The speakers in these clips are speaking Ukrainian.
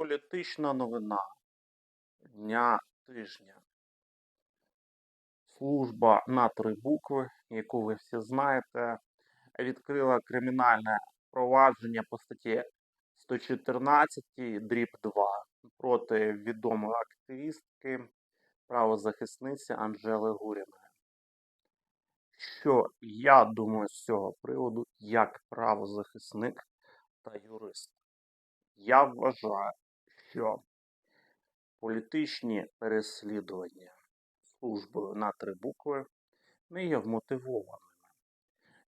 Політична новина дня тижня. Служба на три букви, яку ви всі знаєте, відкрила кримінальне провадження по статті 114 дріб 2 проти відомої активістки, правозахисниці Анжели Гуріної. Що я думаю з цього приводу як правозахисник та юрист? Я вважаю, що політичні переслідування службою на три букви не є вмотивованими.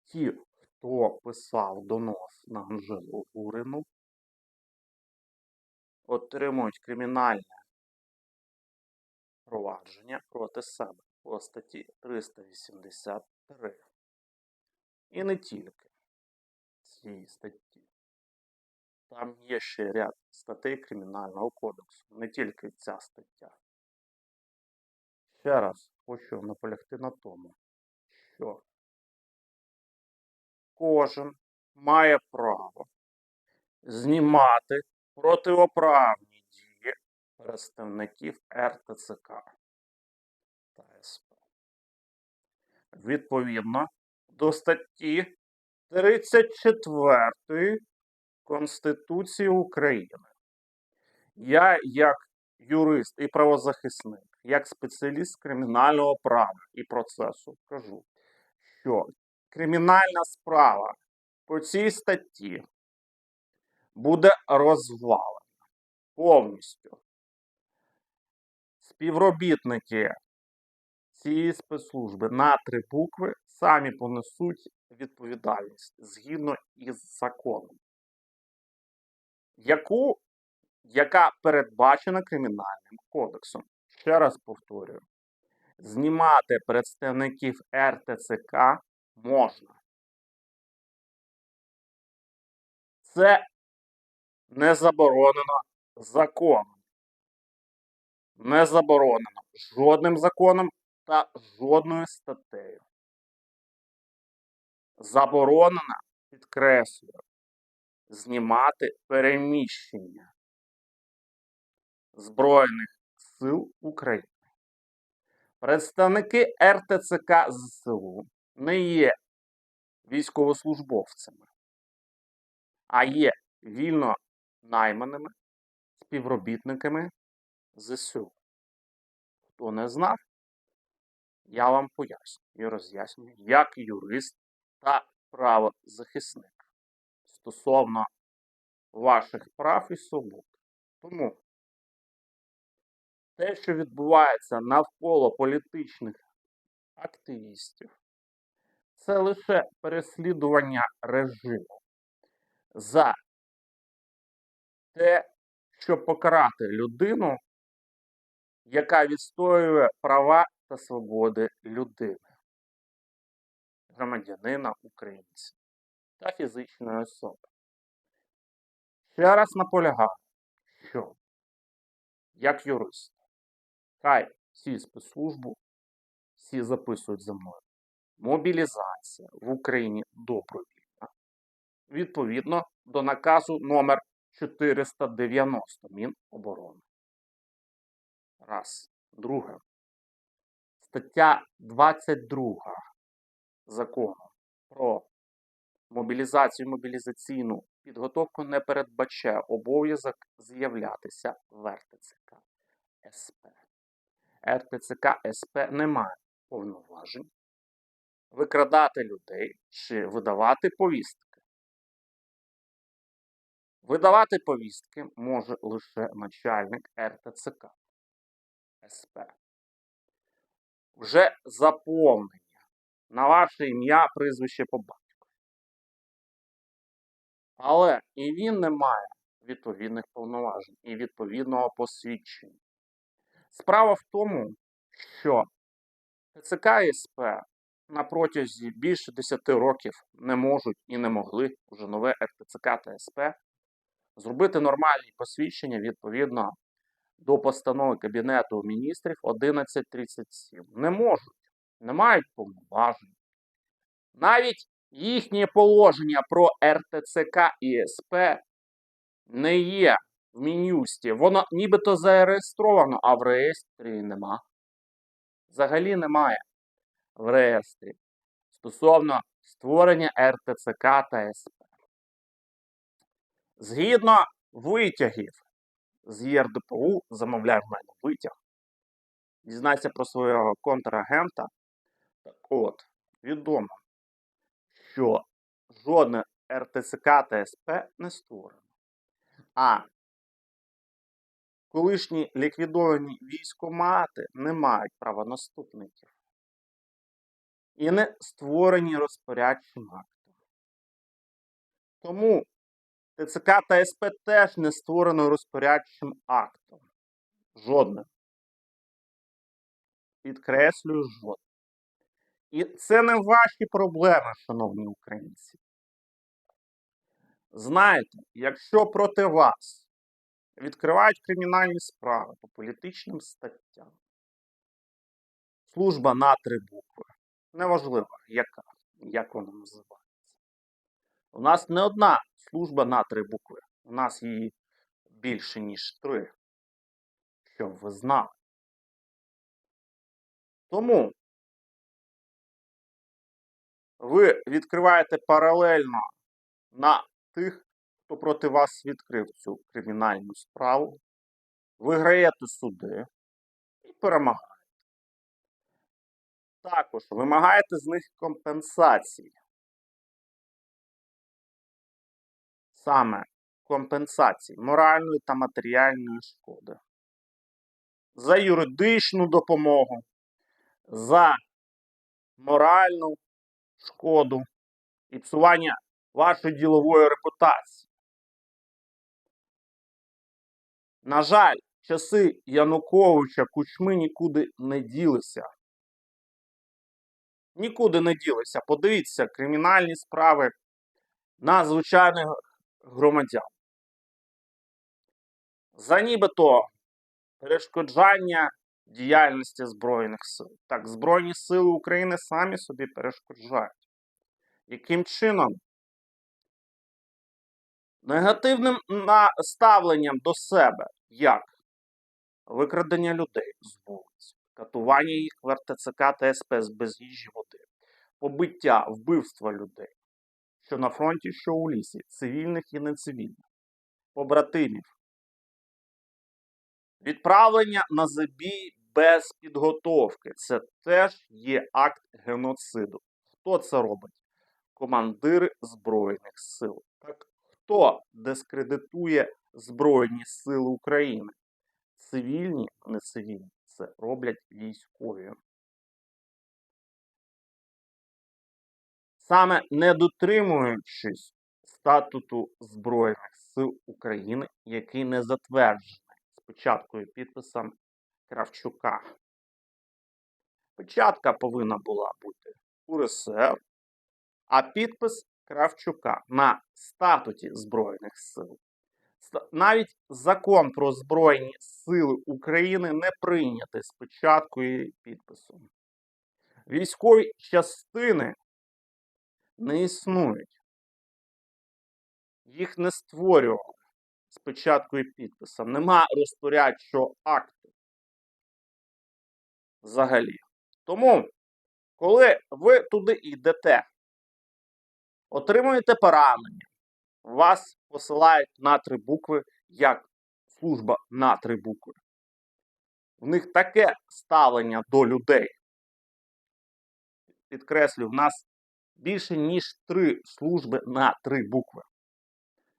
Ті, хто писав донос на Анжелу Гурину, отримують кримінальне провадження проти себе по статті 383. І не тільки цієї статті. Там є ще ряд статей Кримінального кодексу, не тільки ця стаття. Ще раз хочу наполягти на тому, що кожен має право знімати противоправні дії представників РТЦК та СП. Відповідно до статті 34 Конституції України. Я, як юрист і правозахисник, як спеціаліст кримінального права і процесу, кажу, що кримінальна справа по цій статті буде розвалена повністю. Співробітники цієї спецслужби на три букви самі понесуть відповідальність згідно із законом яку, яка передбачена Кримінальним кодексом. Ще раз повторюю: знімати представників РТЦК можна. Це не заборонено законом. Не заборонено жодним законом та жодною статтею. Заборонено, підкреслюю, знімати переміщення Збройних сил України. Представники РТЦК ЗСУ не є військовослужбовцями, а є вільно найманими співробітниками ЗСУ. Хто не знав, я вам поясню і роз'яснюю, як юрист та правозахисник стосовно ваших прав і свобод. Тому те, що відбувається навколо політичних активістів, це лише переслідування режиму за те, щоб покарати людину, яка відстоює права та свободи людини, громадянина українця та фізичної особи. Ще раз наполягаю, що як юрист, хай всі спецслужбу, всі записують за мною. Мобілізація в Україні добровільна. Відповідно до наказу номер 490 Міноборони. Раз. Друге. Стаття 22 закону про мобілізацію мобілізаційну підготовку не передбачає обов'язок з'являтися в РТЦК СП. РТЦК СП не має повноважень викрадати людей чи видавати повістки. Видавати повістки може лише начальник РТЦК СП. Вже заповнення на ваше ім'я, прізвище по батьку. Але і він не має відповідних повноважень і відповідного посвідчення. Справа в тому, що ТЦК і СП на протязі більше 10 років не можуть і не могли вже нове РТЦК та СП зробити нормальні посвідчення відповідно до постанови Кабінету міністрів 1137. Не можуть, не мають повноважень. Навіть їхнє положення про РТЦК і СП не є в Мін'юсті. Воно нібито зареєстровано, а в реєстрі нема. Взагалі немає в реєстрі стосовно створення РТЦК та СП. Згідно витягів з ЄРДПУ, замовляй в мене витяг. Дізнайся про свого контрагента. Так от, відомо, що жодне РТЦК та СП не створено. А колишні ліквідовані військомати не мають правонаступників і не створені розпорядчим актом. Тому ТЦК та СП теж не створено розпорядчим актом. Жодним. Підкреслюю, жодним. І це не ваші проблеми, шановні українці. Знаєте, якщо проти вас відкривають кримінальні справи по політичним статтям, служба на три букви, неважливо, яка, як вона називається. У нас не одна служба на три букви. У нас її більше, ніж три. Щоб ви знали. Тому ви відкриваєте паралельно на тих, хто проти вас відкрив цю кримінальну справу, виграєте суди і перемагаєте. Також вимагаєте з них компенсації. Саме компенсації моральної та матеріальної шкоди. За юридичну допомогу, за моральну шкоду і псування вашої ділової репутації. На жаль, часи Януковича Кучми нікуди не ділися. Нікуди не ділися. Подивіться кримінальні справи на звичайних громадян. За нібито перешкоджання діяльності Збройних сил. Так, Збройні сили України самі собі перешкоджають. Яким чином? Негативним ставленням до себе, як викрадення людей з вулиць, катування їх в РТЦК та СП без їжі води, побиття, вбивства людей, що на фронті, що у лісі, цивільних і нецивільних, побратимів, відправлення на забій без підготовки. Це теж є акт геноциду. Хто це робить? Командири Збройних сил. Так хто дискредитує Збройні Сили України? Цивільні, не цивільні. Це роблять військові. Саме не дотримуючись статуту Збройних сил України, який не затверджений спочатку і підписом Кравчука. Печатка повинна була бути УРСР, а підпис Кравчука на статуті Збройних сил. Навіть закон про Збройні Сили України не прийнятий спочатку і підписом. Військові частини не існують. Їх не створювали спочатку і підписом. Нема розпорядчого акту. Взагалі. Тому, коли ви туди йдете, отримуєте поранення, вас посилають на три букви як служба на три букви. В них таке ставлення до людей. Підкреслю, в нас більше, ніж три служби на три букви.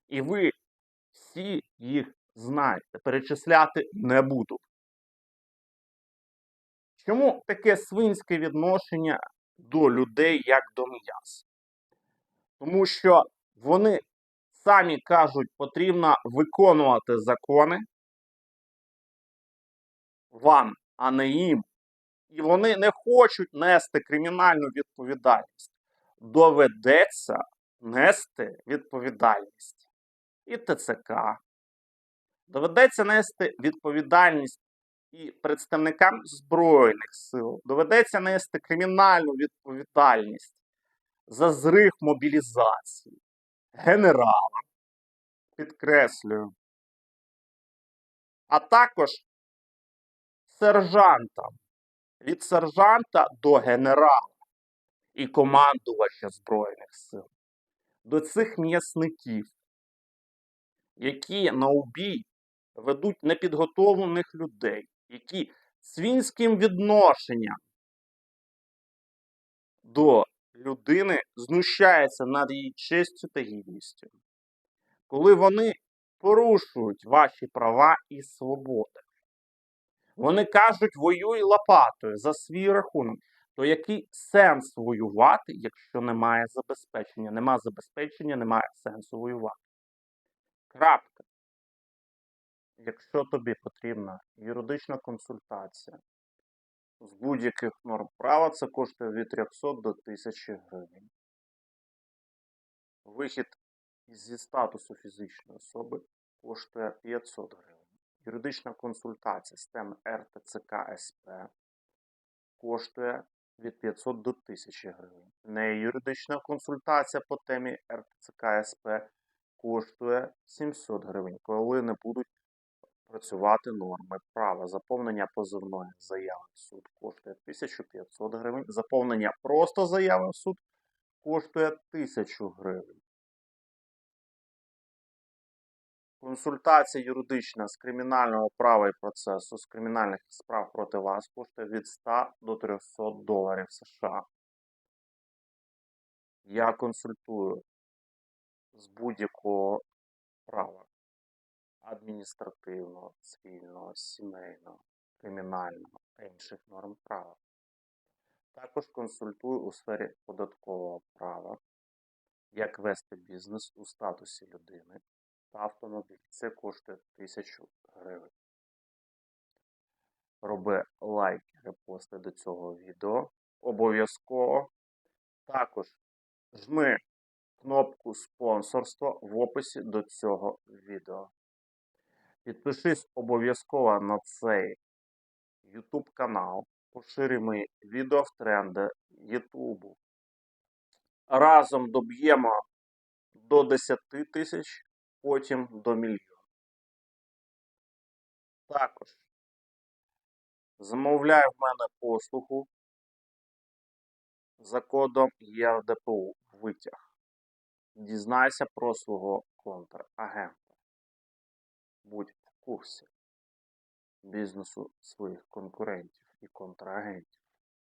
І ви всі їх знаєте. Перечисляти не буду. Чому таке свинське відношення до людей як до м'яса? Тому що вони самі кажуть, потрібно виконувати закони вам, а не їм. І вони не хочуть нести кримінальну відповідальність. Доведеться нести відповідальність і ТЦК. Доведеться нести відповідальність і представникам Збройних сил. Доведеться нести кримінальну відповідальність за зрив мобілізації, генерала, підкреслюю, а також сержантам, від сержанта до генерала і командувача Збройних сил, до цих м'ясників, які на убій ведуть непідготовлених людей, які свінським відношенням до людини знущаються над її честю та гідністю, коли вони порушують ваші права і свободи. Вони кажуть, воюй лопатою за свій рахунок. То який сенс воювати, якщо немає забезпечення? Нема забезпечення, немає сенсу воювати. Крапка. Якщо тобі потрібна юридична консультація з будь-яких норм права, це коштує від 300 до 1000 гривень. Вихід зі статусу фізичної особи коштує 500 гривень. Юридична консультація з теми РТЦК СП коштує від 500 до 1000 гривень. Не юридична консультація по темі РТЦК СП коштує 700 гривень, коли не будуть працювати норми права. Заповнення позовної заяви в суд коштує 1500 гривень. Заповнення просто заяви в суд коштує 1000 гривень. Консультація юридична з кримінального права і процесу з кримінальних справ проти вас коштує від 100 до 300 доларів США. Я консультую з будь-якого права адміністративного, цивільного, сімейного, кримінального та інших норм права. Також консультую у сфері податкового права, як вести бізнес у статусі людини та автомобіль. Це коштує 1000 гривень. Роби лайки, репости до цього відео. Обов'язково. Також жми кнопку спонсорства в описі до цього відео. Підпишись обов'язково на цей YouTube канал. Поширюй відео в тренди YouTube. Разом доб'ємо до 10 тисяч, потім до мільйона. Також замовляй в мене послугу за кодом ЄРДПУ витяг. Дізнайся про свого контрагента. Будь в курсі бізнесу своїх конкурентів і контрагентів.